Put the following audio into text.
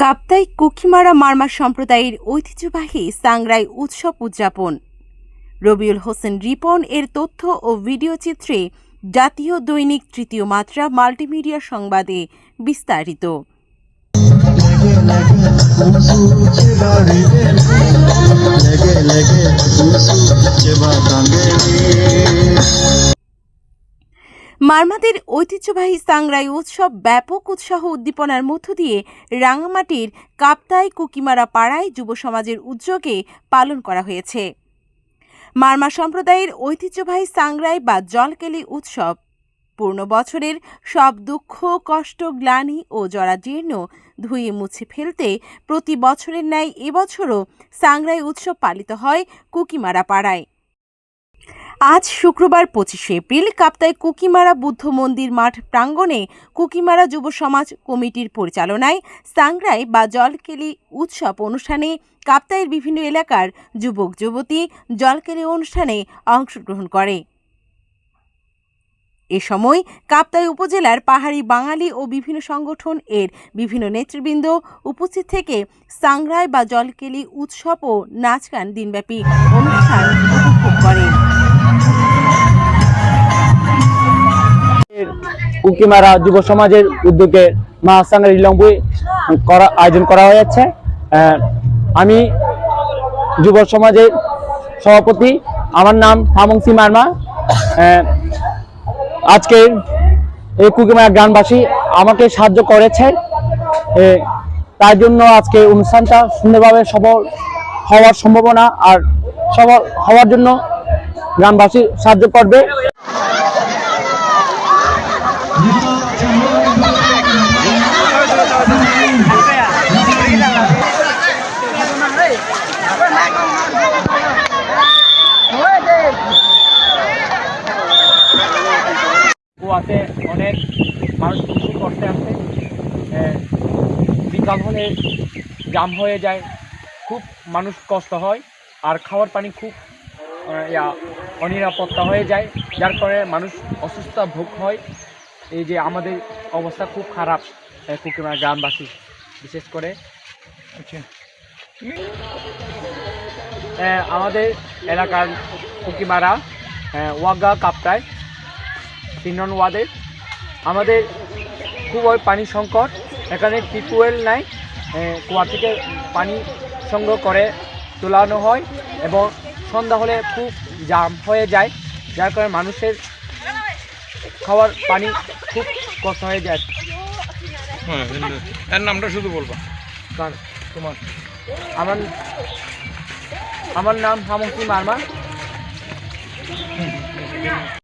কাপ্তাই কুকিমারা মারমা সম্প্রদায়ের ঐতিহ্যবাহী সাংরাই উৎসব উদযাপন রবিউল হোসেন রিপন এর তথ্য ও ভিডিও চিত্রে জাতীয় দৈনিক তৃতীয় মাত্রা মাল্টিমিডিয়া সংবাদে বিস্তারিত মারমাদের ঐতিহ্যবাহী সাংরাই উৎসব ব্যাপক উৎসাহ উদ্দীপনার মধ্য দিয়ে রাঙামাটির কাপ্তাই কুকিমারা পাড়ায় যুব সমাজের উদ্যোগে পালন করা হয়েছে। মারমা সম্প্রদায়ের ঐতিহ্যবাহী সাংরাই বা জলকেলি উৎসব, পূর্ণ বছরের সব দুঃখ, কষ্ট, গ্লানি ও জরাজীর্ণ ধুয়ে মুছে ফেলতে প্রতি বছরের ন্যায় এবছরও সাংরাই উৎসব পালিত হয় কুকিমারা পাড়ায়। আজ শুক্রবার পঁচিশে এপ্রিল কাপ্তায় কুকিমারা বুদ্ধ মন্দির মাঠ প্রাঙ্গণে কুকিমারা যুব সমাজ কমিটির পরিচালনায় সাংরাই বা জলকেলি উৎসব অনুষ্ঠানে কাপ্তাইয়ের বিভিন্ন এলাকার যুবক, যুবতী জলকেলি অনুষ্ঠানে অংশগ্রহণ করে। এ সময় কাপ্তাই উপজেলার পাহাড়ি বাঙালি ও বিভিন্ন সংগঠন এর বিভিন্ন নেতৃবৃন্দ উপস্থিত থেকে সাংরাই বা জলকেলি উৎসব ও নাচ গান দিনব্যাপী অনুষ্ঠান উপভোগ করেন। উকিমারা যুব সমাজের উদ্যোগে মহাসাঙ্গের ইলম্বুই করা, আয়োজন করা হয়েছে। আমি যুব সমাজের সভাপতি, আমার নাম হামংসি মার্মা। আজকে এই কুকিমারা গ্রামবাসী আমাকে সাহায্য করেছে। তার জন্য আজকে অনুষ্ঠানটা সুন্দরভাবে সফল হওয়ার সম্ভাবনা আর সফল হওয়ার জন্য গ্রামবাসী সাহায্য করবে। কুয়াতে অনেক মানুষ কৃষি করতে আসে। বিকাল হলে জাম হয়ে যায়। খুব মানুষ কষ্ট হয় আর খাওয়ার পানি খুব ইয়া অনিরাপত্তা হয়ে যায় যার কারণে মানুষ অসুস্থ ভোগ হয়। এই যে আমাদের অবস্থা খুব খারাপ আহ, কুকিমার গ্রামবাসী বিশেষ করে। আহ, আমাদের এলাকার কুকিমারা ওয়াগা কাপ্তায় তিন নং ওয়ার্ডে আমাদের খুবই পানি সংকট। এখানে টিউবওয়েল নাই কুয়া থেকে পানি সংগ্রহ করে তোলানো হয় এবং সন্ধ্যা হলে খুব জাম হয়ে যায় যার কারণে মানুষের খাওয়ার পানি খুব কষ্ট হয়ে যায়। হ্যাঁ এর নামটা শুধু বলবা। কারণ তোমার। আমার আমার নাম হামুকি মার্মা।